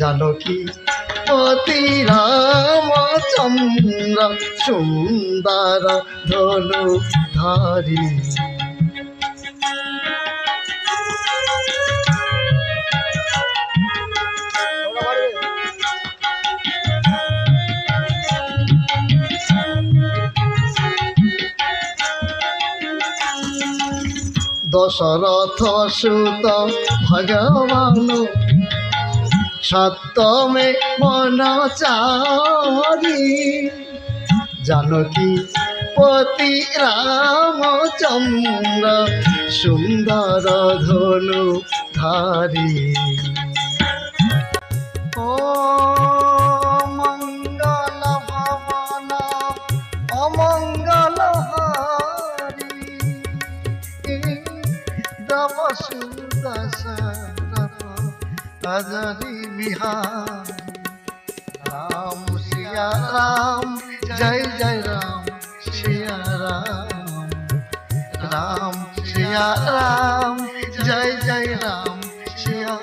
জানকী অতি রামচন্দ্র সুন্দর ধনু ধারী। দশরথ সুত ভগবান সত্যমে মনচারি। জানকী পতি রামচন্দ্র সুন্দর ধনু ধারী ও মঙ্গল हजरी बिहार राम सिया राम जय जय राम सिया राम राम सिया राम जय जय राम सिया